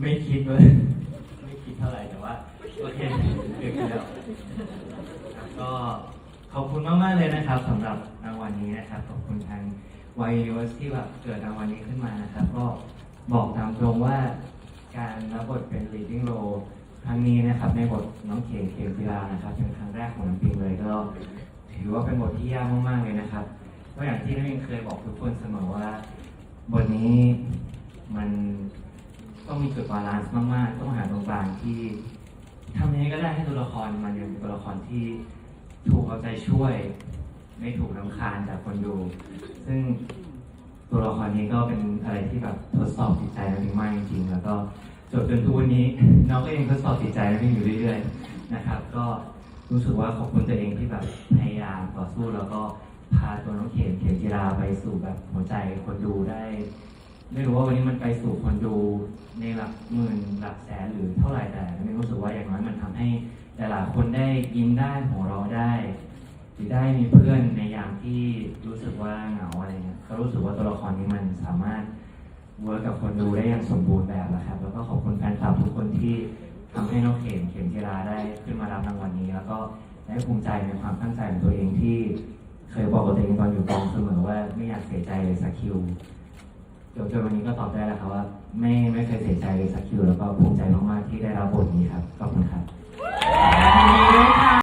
ไม่คิดเลย ไม่คิดเท่าไหร่แต่ว่าโอเคถึงแล้วก็ขอบคุณมากมากเลยนะครับ สำหรับรางวัลนี้นะครับ ขอบคุณทางวายโอสที่แบบเกิดรางวัลนี้ขึ้นมานะครับ ก็บอกตามตรงว่าการรับบทเป็น leading role ครั้งนี้นะครับ ในบทน้องเขียนเขียนกีฬานะครับเป็นครั้งแรกของน้ำปิงเลยก็ถือว่าเป็นบทที่ยากมากๆเลยนะครับก็อย่างที่น้ำปิงเคยบอกทุกคนเสมอว่าบทนี้ มันต้องมีจุดบาลานซ์มากๆ ต้องหาตรงกลางที่ทำยังไงก็ได้ให้ตัวละครมันอยังเป็นตัวละครที่ถูกเอาใจช่วย ไม่ถูกรำคาญจากคนดู ซึ่งตัวละครนี้ก็เป็นอะไรที่แบบทดสอบจิตใจเรามากจริงๆแล้วก็จนจนทุกวันนี้น้องก็ยังทดสอบจิตใจเราอยู่เรื่อยๆนะครับ ก็รู้สึกว่าขอบคุณตัวเองที่แบบพยายามต่อสู้แล้วก็พาตัวน้องเข็มเข็มจีราไปสู่แบบหัวใจคนดูได้ ไม่รู้ว่าวันนี้มันไปสู่คนดูในหลักหมื่นหลักแสนหรือเท่าไหร่แต่ไม่รู้สึกว่าอย่างน้อยมันทำให้แต่ละคนได้ยิ้มได้หัวเราะได้หรือได้มีเพื่อนในยามที่รู้สึกว่าเหงาอะไรเงี้ยก็รู้สึกว่าตัวละครนี้มันสามารถเวิร์กกับคนดูได้อย่างสมบูรณ์แบบนะครับ แล้วก็ขอบคุณแฟนคลับทุกคนที่ทำให้น้องเข็มเข็มจีราได้ขึ้นมารับรางวัลนี้ แล้วก็ได้ภูมิใจในความตั้งใจของตัวเองที่ เคยบอกกับตัวเองตอนอยู่กองเสมอว่าไม่อยากเสียใจเลยสักคิว เดี๋ยวจนวันนี้ก็ตอบได้แล้วครับว่า ไม่ไม่เคยเสียใจเลยสักคิวแล้วก็ภูมิใจมากๆที่ได้รับบทนี้ครับขอบคุณ